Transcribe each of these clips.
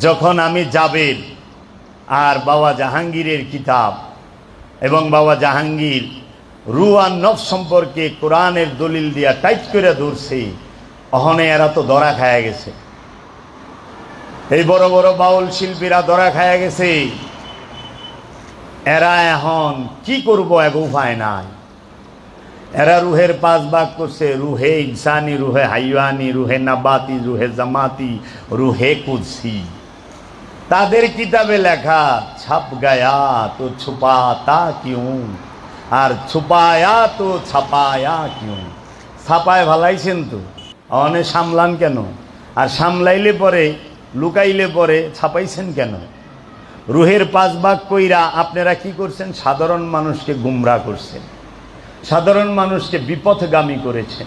যখন আমি জাবেদ আর বাবা জাহাঙ্গীরের কিতাব এবং বাবা জাহাঙ্গীর রু আর নফ সম্পর্কে কোরআনের দলিল দিয়া টাইপ করে ধরছে, অহনে এরা তো দরা খায়া গেছে। এই বড় বড় বাউল শিল্পীরা দরা খায়া গেছে। এরা এখন কি করব এক উপায় নাই। এরা রুহের পাঁচ ভাগ করছে। রুহে ইনসানি, রুহে হাইওয়ানি, রুহে নাবাতি, রুহে জামাতি, রুহে কুদসি। তাদের কিতাবে লেখা, ছাপ গায়া তো ছুপাতা কিউ? আর ছুপায়া তো ছাপায়া কিউ? ছাপায় ভালাইছেন তো? অনে সামলান কেন? আর সামলাইলে পরে, লুকাইলে পরে ছাপাইছেন কেন? রুহের পাঁচ ভাগ কইরা আপনারা কি করছেন? সাধারণ মানুষকে গুমরা করছেন। সাধারণ মানুষকে বিপথগামী করেছেন,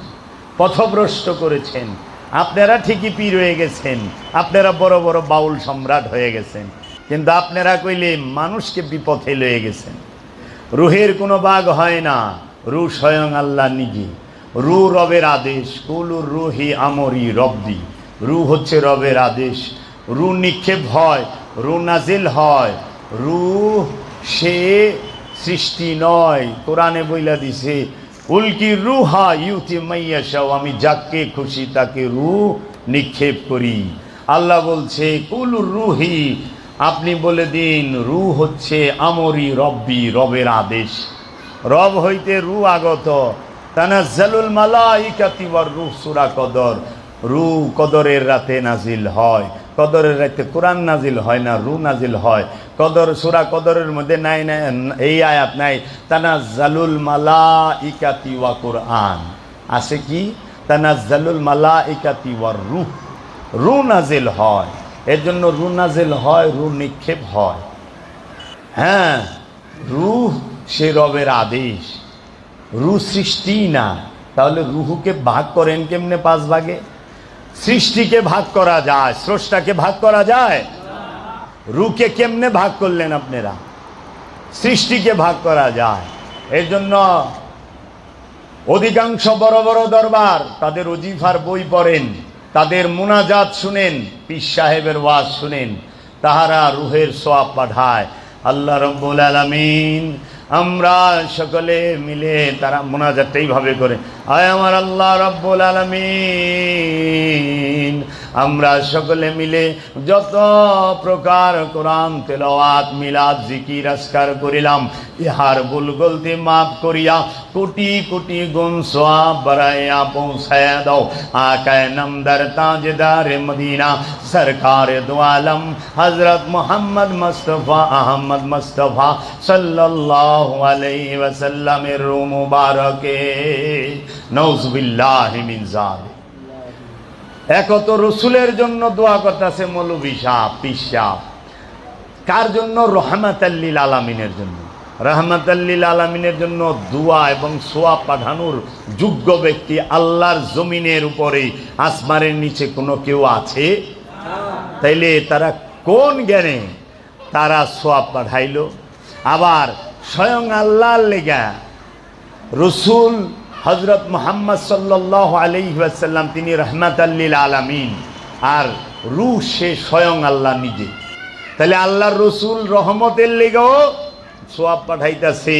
পথভ্রষ্ট করেছেন। আপনারা ঠিকই পীর হয়ে গেছেন, আপনারা বড় বড় বাউল সম্রাট হয়ে গেছেন। কিন্তু আপনারা কইলে মানুষকে বিপথে লয়ে গেছেন। রুহের কোনো বাঘ হয় না, রু স্বয়ং আল্লাহ নিজে। রু রবের আদেশ কুলুর রুহি আমরি রব্দি রু হচ্ছে রবের আদেশ। রু নিক্ষেপ হয়, রু নাজিল হয়। রু সে সৃষ্টি নয়। কোরআনে বইলা দিছে, উল্কি রুহা ইউতি মাইয়াশাও, আমি যাকে খুশি তাকে রু নিক্ষেপ করি। আল্লাহ বলছে কুলুর রুহি, আপনি বলে দিন রু হচ্ছে আমরি রব্বি, রবের আদেশ। রব হইতে রু আগত। তানাজ্জালুল মালাইকাতি ওয়ার রূহ সূরা কদর। রু কদরের রাতে নাজিল হয়। কদরের রাতে কোরআন নাজিল হয় না রু নাজিল হয়। কদর, সূরা কদরের মধ্যে নাই এই আয়াত নাই। তানা জালুল মালা ইকাতি ওয়া কোরআন। আছে কি? তানাজ্জালুল মালাইকাতি ওয়ার রূহ। রু নাজিল হয়। এর জন্য রু নাজিল হয় রু নিক্ষেপ হয়। হ্যাঁ রুহ সে রবের আদেশ। রু সৃষ্টি না। তাহলে রুহুকে ভাগ করেন কেমনে পাঁচ ভাগে? সৃষ্টিকে ভাগ করা যায়, স্রষ্টাকে ভাগ করা যায়। রুকে কেমনে ভাগ করলেন আপনারা? সৃষ্টিকে ভাগ করা যায়। এর জন্য অধিকাংশ বড় বড় দরবার তাদের অজিফার বই পড়েন, তাদের মুনাজাত শুনেন, পীর সাহেবের ওয়াজ শুনেন, তাহারা রুহের সোয়াব পাঠায়। আল্লাহ রব্বুল আলমিন আমরা সকলে মিলে তারা মোনাজাতটা এইভাবে করে। আয় আমার আল্লাহ রব্বুল আলমিন। আমরা সকলে মিলে যত প্রকার কোরআন তেলাওয়াত, মিলাদ, জিকির আসকার করিলাম, ইহার ভুল গলতি মাফ করিয়া কোটি কোটি গুণ সোয়াব বাড়াইয়া পৌঁছায়া দাও। আকায় নামদার তাজদার মদিনা, সরকার দোয়ালম হজরত মোহাম্মদ মুস্তফা, আহমদ মুস্তফা সাল্লাল্লাহু আলাইহি ওয়াসাল্লামের রূহ মুবারকে। নওজুবিল্লাহি মিন যালিক। একত রসুলের জন্য দোয়া করতেছে মৌলবী সাহ কার জন্য? রহমাতাল্লিল আলামিনের জন্য। রহমাতাল্লিল আলামিনের জন্য দোয়া এবং সোয়া পাঠানোর যোগ্য ব্যক্তি আল্লাহর জমিনের উপরে আসমারের নিচে কোনো কেউ আছে? তাইলে তারা কোন জ্ঞানে? তারা সোয়াব পাঠাইল। আবার স্বয়ং আল্লাহর লেগা রসুল হজরত মোহাম্মদ সাল্লাহ আলহিহাসাল্লাম তিনি রহমাত আল্লিল আলামিন। আর রু সে স্বয়ং আল্লাহ নিজে। তাহলে আল্লাহর রসুল রহমতের লেগেও সোয়াব পাঠাইতেছে,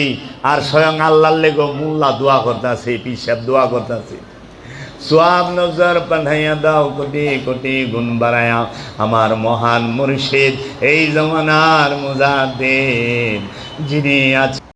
আর স্বয়ং আল্লাহর লেগেও মোল্লা দোয়া করতেছে পিসাব দোয়া করতেছে। সোয়াব নজর পাঠাইয়া দাও, কোটি কোটি গুণ বাড়ায়া আমার মহান মুর্শিদ, এই জমানার মুজাদ্দিন যিনি আছে